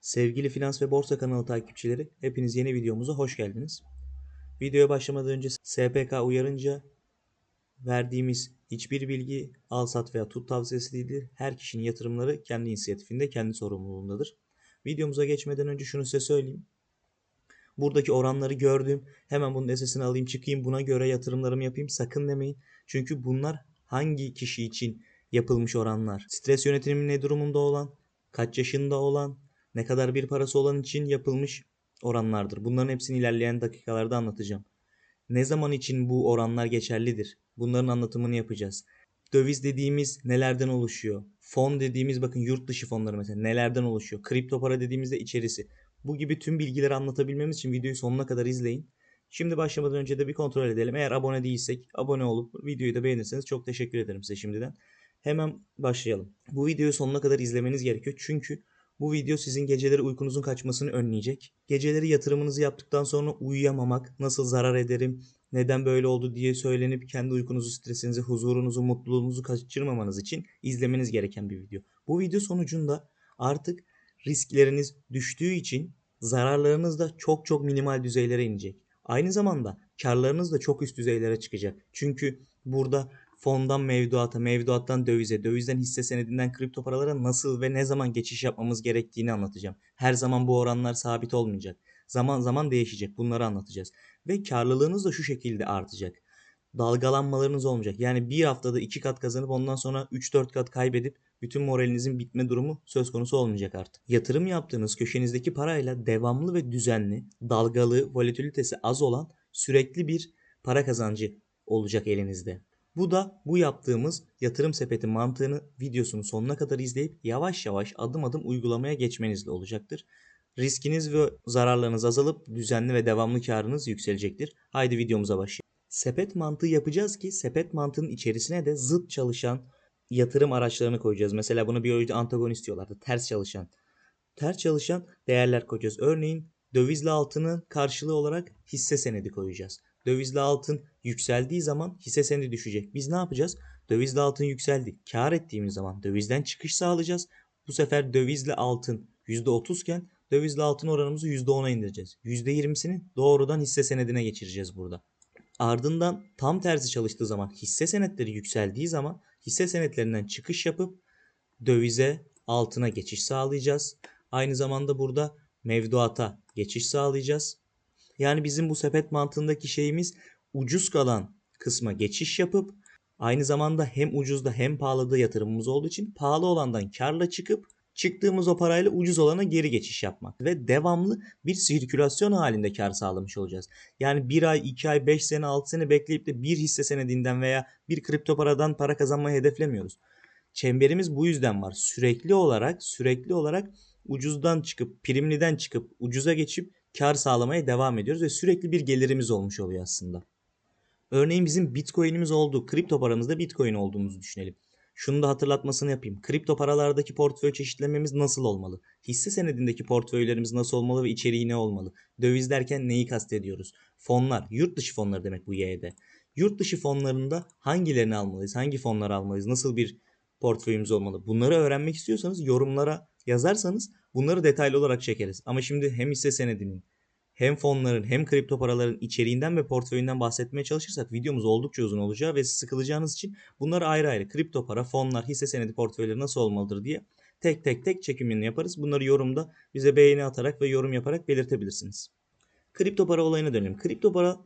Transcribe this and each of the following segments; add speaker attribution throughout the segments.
Speaker 1: Sevgili Finans ve Borsa kanalı takipçileri, hepiniz yeni videomuza hoş geldiniz. Videoya başlamadan önce SPK uyarınca verdiğimiz hiçbir bilgi al sat veya tut tavsiyesi değildir. Her kişinin yatırımları kendi inisiyatifinde, kendi sorumluluğundadır. Videomuza geçmeden önce şunu size söyleyeyim. Buradaki oranları gördüm. Hemen bunun esesini alayım çıkayım buna göre yatırımlarımı yapayım. Sakın demeyin. Çünkü bunlar hangi kişi için yapılmış oranlar? Stres yönetimi ne durumunda olan, kaç yaşında olan, ne kadar bir parası olan için yapılmış oranlardır. Bunların hepsini ilerleyen dakikalarda anlatacağım. Ne zaman için bu oranlar geçerlidir? Bunların anlatımını yapacağız. Döviz dediğimiz nelerden oluşuyor? Fon dediğimiz bakın yurt dışı fonları mesela nelerden oluşuyor? Kripto para dediğimizde içerisi. Bu gibi tüm bilgileri anlatabilmemiz için videoyu sonuna kadar izleyin. Şimdi başlamadan önce de bir kontrol edelim. Eğer abone değilsek abone olup videoyu da beğenirseniz çok teşekkür ederim size şimdiden. Hemen başlayalım. Bu videoyu sonuna kadar izlemeniz gerekiyor. Çünkü bu video sizin geceleri uykunuzun kaçmasını önleyecek. Geceleri yatırımınızı yaptıktan sonra uyuyamamak, nasıl zarar ederim, neden böyle oldu diye söylenip kendi uykunuzu, stresinizi, huzurunuzu, mutluluğunuzu kaçırmamanız için izlemeniz gereken bir video. Bu video sonucunda artık riskleriniz düştüğü için zararlarınız da çok çok minimal düzeylere inecek. Aynı zamanda karlarınız da çok üst düzeylere çıkacak. Çünkü burada fondan mevduata, mevduattan dövize, dövizden hisse senedinden kripto paralara nasıl ve ne zaman geçiş yapmamız gerektiğini anlatacağım. Her zaman bu oranlar sabit olmayacak. Zaman zaman değişecek. Bunları anlatacağız. Ve karlılığınız da şu şekilde artacak. Dalgalanmalarınız olmayacak. Yani bir haftada iki kat kazanıp ondan sonra 3-4 kat kaybedip bütün moralinizin bitme durumu söz konusu olmayacak artık. Yatırım yaptığınız köşenizdeki parayla devamlı ve düzenli, dalgalı, volatilitesi az olan sürekli bir para kazancı olacak elinizde. Bu da bu yaptığımız yatırım sepeti mantığını videosunu sonuna kadar izleyip yavaş yavaş adım adım uygulamaya geçmenizle olacaktır. Riskiniz ve zararlarınız azalıp düzenli ve devamlı karınız yükselecektir. Haydi videomuza başlayalım. Sepet mantığı yapacağız ki sepet mantığının içerisine de zıt çalışan yatırım araçlarını koyacağız. Mesela bunu biyolojide antagonist diyorlardı. Ters çalışan. Ters çalışan değerler koyacağız. Örneğin dövizle altının karşılığı olarak hisse senedi koyacağız. Dövizle altın yükseldiği zaman hisse senedi düşecek. Biz ne yapacağız? Dövizle altın yükseldi. Kar ettiğimiz zaman dövizden çıkış sağlayacağız. Bu sefer dövizle altın %30 iken dövizle altın oranımızı %10'a indireceğiz. %20'sini doğrudan hisse senedine geçireceğiz burada. Ardından tam tersi çalıştığı zaman hisse senetleri yükseldiği zaman hisse senetlerinden çıkış yapıp dövize altına geçiş sağlayacağız. Aynı zamanda burada mevduata geçiş sağlayacağız. Yani bizim bu sepet mantığındaki şeyimiz ucuz kalan kısma geçiş yapıp aynı zamanda hem ucuzda hem pahalıda yatırımımız olduğu için pahalı olandan karla çıkıp çıktığımız o parayla ucuz olana geri geçiş yapmak ve devamlı bir sirkülasyon halinde kar sağlamış olacağız. Yani bir ay, iki ay, beş sene, altı sene bekleyip de bir hisse senedinden veya bir kripto paradan para kazanmayı hedeflemiyoruz. Çemberimiz bu yüzden var. Sürekli olarak, sürekli olarak ucuzdan çıkıp, primliden çıkıp, ucuza geçip kar sağlamaya devam ediyoruz ve sürekli bir gelirimiz olmuş oluyor aslında. Örneğin bizim Bitcoin'imiz oldu. Kripto paramızda Bitcoin olduğumuzu düşünelim. Şunu da hatırlatmasını yapayım. Kripto paralardaki portföy çeşitlememiz nasıl olmalı? Hisse senedindeki portföylerimiz nasıl olmalı ve içeriği ne olmalı? Döviz derken neyi kastediyoruz? Fonlar, yurt dışı fonları demek bu Y'de. Yurt dışı fonlarında hangilerini almalıyız? Hangi fonları almalıyız? Nasıl bir portföyümüz olmalı? Bunları öğrenmek istiyorsanız yorumlara yazarsanız bunları detaylı olarak çekeriz. Ama şimdi hem hisse senedinin hem fonların hem kripto paraların içeriğinden ve portföyünden bahsetmeye çalışırsak videomuz oldukça uzun olacağı ve sıkılacağınız için bunları ayrı ayrı kripto para, fonlar, hisse senedi portföyleri nasıl olmalıdır diye tek tek tek çekimini yaparız. Bunları yorumda bize beğeni atarak ve yorum yaparak belirtebilirsiniz. Kripto para olayına dönelim. Kripto para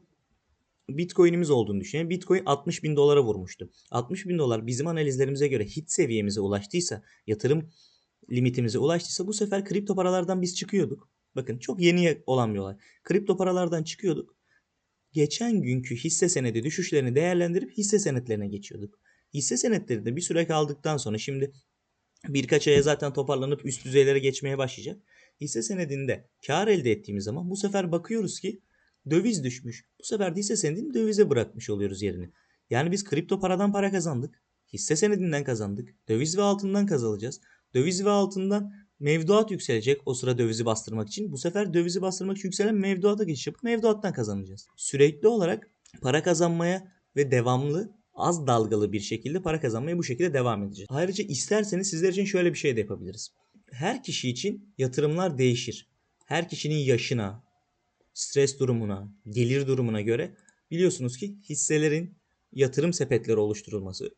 Speaker 1: Bitcoin'imiz olduğunu düşünelim. Bitcoin 60 bin dolara vurmuştu. 60 bin dolar bizim analizlerimize göre hit seviyemize ulaştıysa, yatırım limitimize ulaştıysa bu sefer kripto paralardan biz çıkıyorduk. Bakın çok yeni olan bir olay. Kripto paralardan çıkıyorduk. Geçen günkü hisse senedi düşüşlerini değerlendirip hisse senetlerine geçiyorduk. Hisse senetleri de bir süre kaldıktan sonra şimdi birkaç aya zaten toparlanıp üst düzeylere geçmeye başlayacak. Hisse senedinde kar elde ettiğimiz zaman bu sefer bakıyoruz ki döviz düşmüş. Bu sefer de hisse senedini dövize bırakmış oluyoruz yerini. Yani biz kripto paradan para kazandık. Hisse senedinden kazandık. Döviz ve altından kazanacağız. Döviz ve altından mevduat yükselecek o sıra dövizi bastırmak için. Bu sefer dövizi bastırmak için yükselen mevduata geçiş yapıp mevduattan kazanacağız. Sürekli olarak para kazanmaya ve devamlı az dalgalı bir şekilde para kazanmaya bu şekilde devam edeceğiz. Ayrıca isterseniz sizler için şöyle bir şey de yapabiliriz. her kişi için yatırımlar değişir. Her kişinin yaşına, stres durumuna, gelir durumuna göre biliyorsunuz ki hisselerin yatırım sepetleri oluşturulması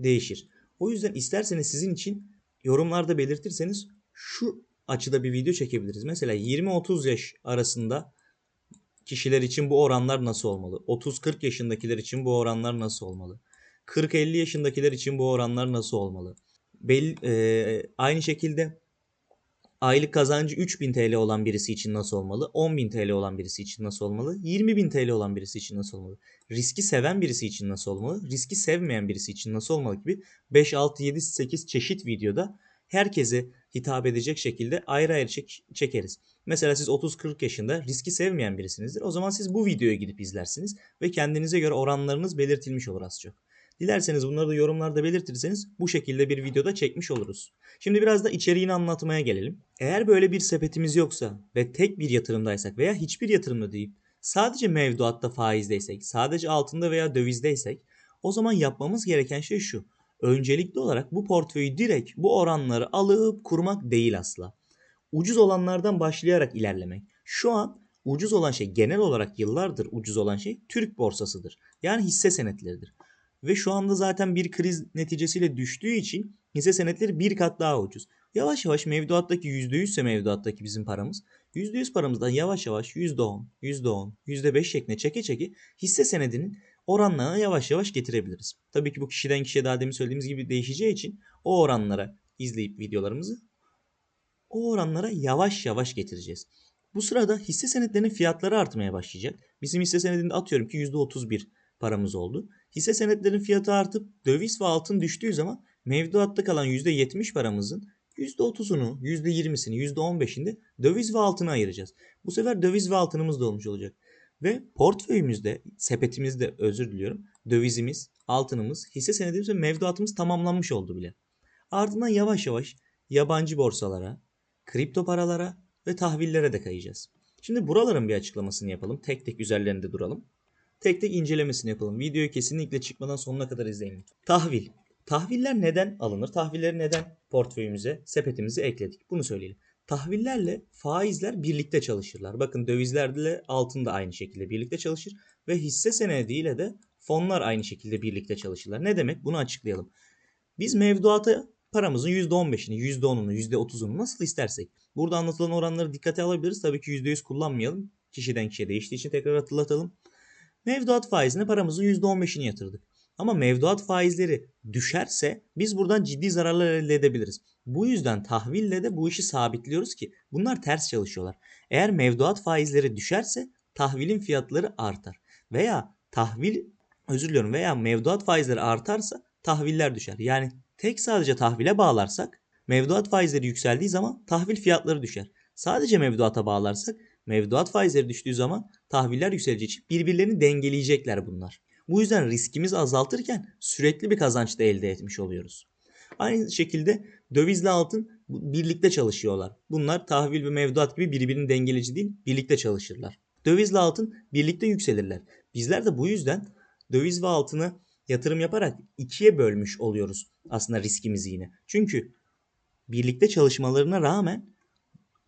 Speaker 1: değişir. O yüzden isterseniz sizin için yorumlarda belirtirseniz şu açıda bir video çekebiliriz. Mesela 20-30 yaş arasında kişiler için bu oranlar nasıl olmalı? 30-40 yaşındakiler için bu oranlar nasıl olmalı? 40-50 yaşındakiler için bu oranlar nasıl olmalı? Belli, e, aynı şekilde aylık kazancı 3000 TL olan birisi için nasıl olmalı? 10.000 TL olan birisi için nasıl olmalı? 20.000 TL olan birisi için nasıl olmalı? Riski seven birisi için nasıl olmalı? Riski sevmeyen birisi için nasıl olmalı gibi 5, 6, 7, 8 çeşit videoda herkese hitap edecek şekilde ayrı ayrı çek çekeriz. Mesela siz 30-40 yaşında riski sevmeyen birisinizdir. O zaman siz bu videoya gidip izlersiniz ve kendinize göre oranlarınız belirtilmiş olur az çok. Dilerseniz bunları da yorumlarda belirtirseniz bu şekilde bir videoda çekmiş oluruz. Şimdi biraz da içeriğini anlatmaya gelelim. Eğer böyle bir sepetimiz yoksa ve tek bir yatırımdaysak veya hiçbir yatırımda değil sadece mevduatta faizdeysek, sadece altında veya dövizdeysek o zaman yapmamız gereken şey şu. Öncelikli olarak bu portföyü direkt bu oranları alıp kurmak değil asla. Ucuz olanlardan başlayarak ilerlemek. Şu an ucuz olan şey genel olarak yıllardır ucuz olan şey Türk borsasıdır. Yani hisse senetleridir. Ve şu anda zaten bir kriz neticesiyle düştüğü için hisse senetleri bir kat daha ucuz. Yavaş yavaş mevduattaki %100 ise mevduattaki bizim paramız. %100 paramızdan yavaş yavaş %10, %10, %5 şeklinde çeke çeke hisse senedinin oranlarına yavaş yavaş getirebiliriz. Tabii ki bu kişiden kişiye daha demin söylediğimiz gibi değişeceği için o oranlara izleyip videolarımızı o oranlara yavaş yavaş getireceğiz. Bu sırada hisse senetlerinin fiyatları artmaya başlayacak. Bizim hisse senedinde atıyorum ki %31 paramız oldu. Hisse senetlerin fiyatı artıp döviz ve altın düştüğü zaman mevduatta kalan %70 paramızın %30'unu, %20'sini, %15'ini döviz ve altına ayıracağız. Bu sefer döviz ve altınımız da olmuş olacak. Ve portföyümüzde, sepetimizde özür diliyorum, dövizimiz, altınımız, hisse senedimiz ve mevduatımız tamamlanmış oldu bile. Ardından yavaş yavaş yabancı borsalara, kripto paralara ve tahvillere de kayacağız. Şimdi buraların bir açıklamasını yapalım. Tek tek üzerlerinde duralım. Tek tek incelemesini yapalım. Videoyu kesinlikle çıkmadan sonuna kadar izleyin. Tahvil. Tahviller neden alınır? Tahvilleri neden portföyümüze, sepetimize ekledik? Bunu söyleyelim. Tahvillerle faizler birlikte çalışırlar. Bakın dövizlerle altın da aynı şekilde birlikte çalışır ve hisse senediyle de fonlar aynı şekilde birlikte çalışırlar. Ne demek? Bunu açıklayalım. Biz mevduata paramızın %15'ini, %10'unu, %30'unu nasıl istersek. Burada anlatılan oranları dikkate alabiliriz. Tabii ki %100 kullanmayalım. Kişiden kişiye değiştiği için tekrar hatırlatalım. Mevduat faizine paramızın %15'ini yatırdık. Ama mevduat faizleri düşerse biz buradan ciddi zararlar elde edebiliriz. Bu yüzden tahville de bu işi sabitliyoruz ki bunlar ters çalışıyorlar. Eğer mevduat faizleri düşerse tahvilin fiyatları artar. Veya tahvil özür diliyorum veya mevduat faizleri artarsa tahviller düşer. Yani tek sadece tahvile bağlarsak mevduat faizleri yükseldiği zaman tahvil fiyatları düşer. Sadece mevduata bağlarsak mevduat faizleri düştüğü zaman tahviller yükseleceği için birbirlerini dengeleyecekler bunlar. Bu yüzden riskimizi azaltırken sürekli bir kazanç da elde etmiş oluyoruz. Aynı şekilde dövizle altın birlikte çalışıyorlar. Bunlar tahvil ve mevduat gibi birbirini dengeleyici değil, birlikte çalışırlar. Dövizle altın birlikte yükselirler. Bizler de bu yüzden döviz ve altını yatırım yaparak ikiye bölmüş oluyoruz aslında riskimizi yine. Çünkü birlikte çalışmalarına rağmen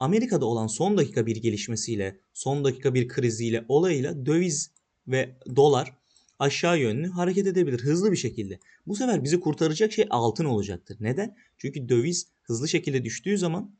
Speaker 1: Amerika'da olan son dakika bir gelişmesiyle, son dakika bir kriziyle, olayıyla döviz ve dolar aşağı yönlü hareket edebilir hızlı bir şekilde. Bu sefer bizi kurtaracak şey altın olacaktır. Neden? Çünkü döviz hızlı şekilde düştüğü zaman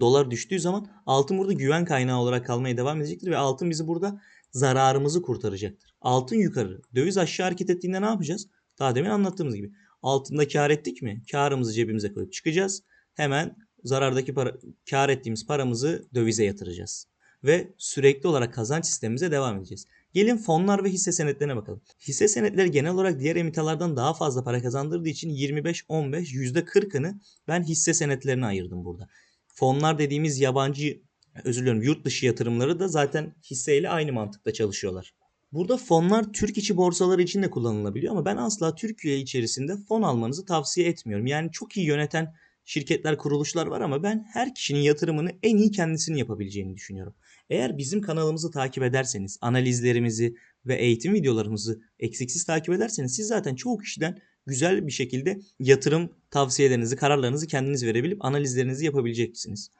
Speaker 1: dolar düştüğü zaman altın burada güven kaynağı olarak kalmaya devam edecektir ve altın bizi burada zararımızı kurtaracaktır. Altın yukarı, döviz aşağı hareket ettiğinde ne yapacağız? Daha demin anlattığımız gibi. Altında kar ettik mi? Karımızı cebimize koyup çıkacağız. Hemen zarardaki para, kar ettiğimiz paramızı dövize yatıracağız. Ve sürekli olarak kazanç sistemimize devam edeceğiz. Gelin fonlar ve hisse senetlerine bakalım. Hisse senetleri genel olarak diğer emitalardan daha fazla para kazandırdığı için 25-15 %40'ını ben hisse senetlerine ayırdım burada. Fonlar dediğimiz yabancı özür diliyorum yurt dışı yatırımları da zaten hisseyle aynı mantıkta çalışıyorlar. Burada fonlar Türk içi borsaları için de kullanılabiliyor ama ben asla Türkiye içerisinde fon almanızı tavsiye etmiyorum. Yani çok iyi yöneten şirketler, kuruluşlar var ama ben her kişinin yatırımını en iyi kendisinin yapabileceğini düşünüyorum. Eğer bizim kanalımızı takip ederseniz, analizlerimizi ve eğitim videolarımızı eksiksiz takip ederseniz siz zaten çoğu kişiden güzel bir şekilde yatırım tavsiyelerinizi, kararlarınızı kendiniz verebilip analizlerinizi yapabileceksiniz.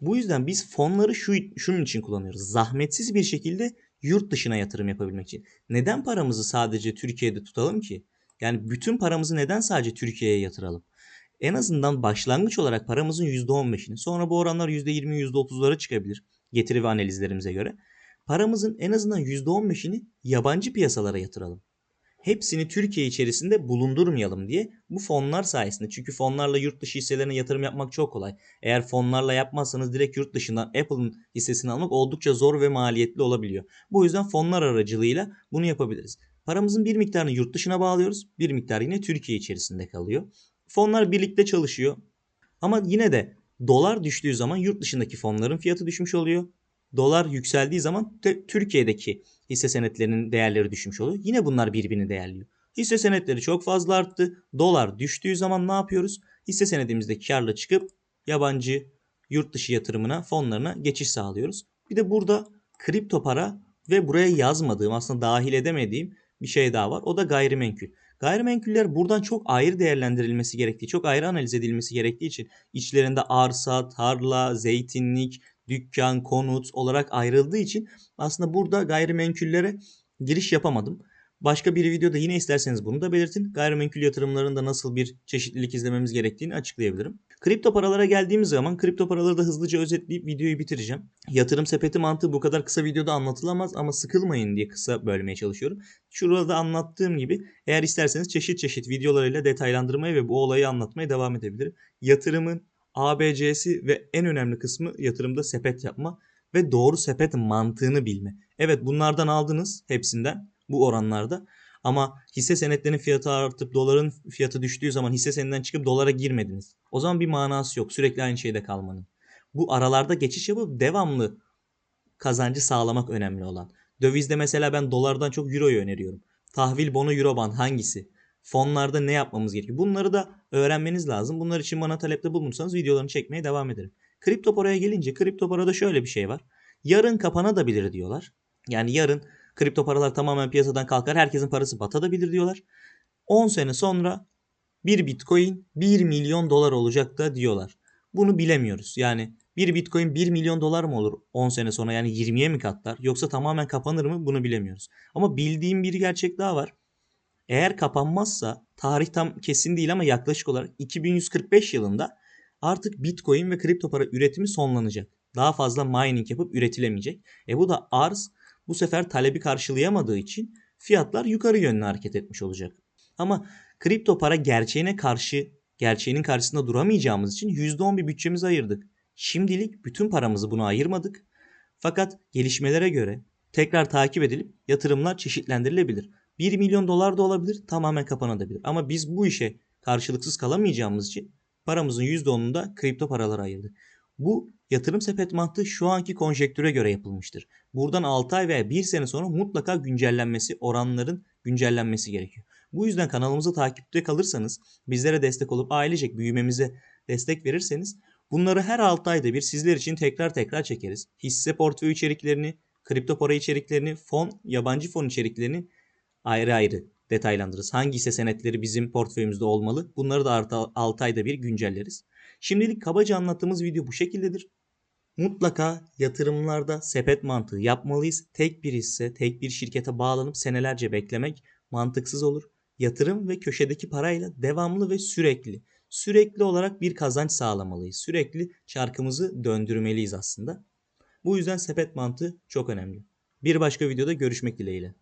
Speaker 1: Bu yüzden biz fonları şu şunun için kullanıyoruz. Zahmetsiz bir şekilde yurt dışına yatırım yapabilmek için. Neden paramızı sadece Türkiye'de tutalım ki? Yani bütün paramızı neden sadece Türkiye'ye yatıralım? En azından başlangıç olarak paramızın %15'ini sonra bu oranlar %20, %30'lara çıkabilir getiri ve analizlerimize göre. Paramızın en azından %15'ini yabancı piyasalara yatıralım. Hepsini Türkiye içerisinde bulundurmayalım diye bu fonlar sayesinde. Çünkü fonlarla yurt dışı hisselerine yatırım yapmak çok kolay. Eğer fonlarla yapmazsanız direkt yurt dışından Apple'ın hissesini almak oldukça zor ve maliyetli olabiliyor. Bu yüzden fonlar aracılığıyla bunu yapabiliriz. Paramızın bir miktarını yurt dışına bağlıyoruz. Bir miktar yine Türkiye içerisinde kalıyor. Fonlar birlikte çalışıyor. Ama yine de dolar düştüğü zaman yurt dışındaki fonların fiyatı düşmüş oluyor. Dolar yükseldiği zaman Türkiye'deki hisse senetlerinin değerleri düşmüş oluyor. Yine bunlar birbirini değerliyor. Hisse senetleri çok fazla arttı. Dolar düştüğü zaman ne yapıyoruz? Hisse senedimizde karla çıkıp yabancı yurt dışı yatırımına, fonlarına geçiş sağlıyoruz. Bir de burada kripto para ve buraya yazmadığım aslında dahil edemediğim bir şey daha var. O da gayrimenkul. Gayrimenkuller buradan çok ayrı değerlendirilmesi gerektiği, çok ayrı analiz edilmesi gerektiği için içlerinde arsa, tarla, zeytinlik, dükkan, konut olarak ayrıldığı için aslında burada gayrimenkullere giriş yapamadım. Başka bir videoda yine isterseniz bunu da belirtin. Gayrimenkul yatırımlarında nasıl bir çeşitlilik izlememiz gerektiğini açıklayabilirim. Kripto paralara geldiğimiz zaman kripto paraları da hızlıca özetleyip videoyu bitireceğim. Yatırım sepeti mantığı bu kadar kısa videoda anlatılamaz ama sıkılmayın diye kısa bölmeye çalışıyorum. Şurada anlattığım gibi eğer isterseniz çeşit çeşit videolarıyla detaylandırmaya ve bu olayı anlatmaya devam edebilirim. Yatırımın ABC'si ve en önemli kısmı yatırımda sepet yapma ve doğru sepet mantığını bilme. Evet bunlardan aldınız hepsinden bu oranlarda. Ama hisse senetlerinin fiyatı artıp doların fiyatı düştüğü zaman hisse senedinden çıkıp dolara girmediniz. O zaman bir manası yok. Sürekli aynı şeyde kalmanın. Bu aralarda geçiş yapıp devamlı kazancı sağlamak önemli olan. Dövizde mesela ben dolardan çok euroyu öneriyorum. Tahvil bono euroband hangisi? Fonlarda ne yapmamız gerekiyor? Bunları da öğrenmeniz lazım. Bunlar için bana talepte bulunursanız videolarını çekmeye devam ederim. Kripto paraya gelince kripto parada şöyle bir şey var. Yarın kapanabilir diyorlar. Yani yarın kripto paralar tamamen piyasadan kalkar. Herkesin parası batabilir diyorlar. 10 sene sonra bir bitcoin 1 milyon dolar olacak da diyorlar. Bunu bilemiyoruz. Yani bir bitcoin 1 milyon dolar mı olur 10 sene sonra yani 20'ye mi katlar yoksa tamamen kapanır mı bunu bilemiyoruz. Ama bildiğim bir gerçek daha var. Eğer kapanmazsa tarih tam kesin değil ama yaklaşık olarak 2145 yılında artık Bitcoin ve kripto para üretimi sonlanacak. Daha fazla mining yapıp üretilemeyecek. E bu da arz bu sefer talebi karşılayamadığı için fiyatlar yukarı yönlü hareket etmiş olacak. Ama kripto para gerçeğine karşı gerçeğinin karşısında duramayacağımız için %10 bir bütçemizi ayırdık. Şimdilik bütün paramızı buna ayırmadık. Fakat gelişmelere göre tekrar takip edilip yatırımlar çeşitlendirilebilir. 1 milyon dolar da olabilir, tamamen kapanabilir. Ama biz bu işe karşılıksız kalamayacağımız için paramızın %10'unu da kripto paralara ayırdık. Bu yatırım sepet mantığı şu anki konjektüre göre yapılmıştır. Buradan 6 ay veya 1 sene sonra mutlaka güncellenmesi, oranların güncellenmesi gerekiyor. Bu yüzden kanalımızı takipte kalırsanız, bizlere destek olup ailecek büyümemize destek verirseniz bunları her 6 ayda bir sizler için tekrar tekrar çekeriz. Hisse portföy içeriklerini, kripto para içeriklerini, fon, yabancı fon içeriklerini ayrı ayrı detaylandırırız. Hangi hisse senetleri bizim portföyümüzde olmalı? Bunları da 6 ayda bir güncelleriz. Şimdilik kabaca anlattığımız video bu şekildedir. Mutlaka yatırımlarda sepet mantığı yapmalıyız. Tek bir hisse, tek bir şirkete bağlanıp senelerce beklemek mantıksız olur. Yatırım ve köşedeki parayla devamlı ve sürekli, sürekli olarak bir kazanç sağlamalıyız. Sürekli çarkımızı döndürmeliyiz aslında. Bu yüzden sepet mantığı çok önemli. Bir başka videoda görüşmek dileğiyle.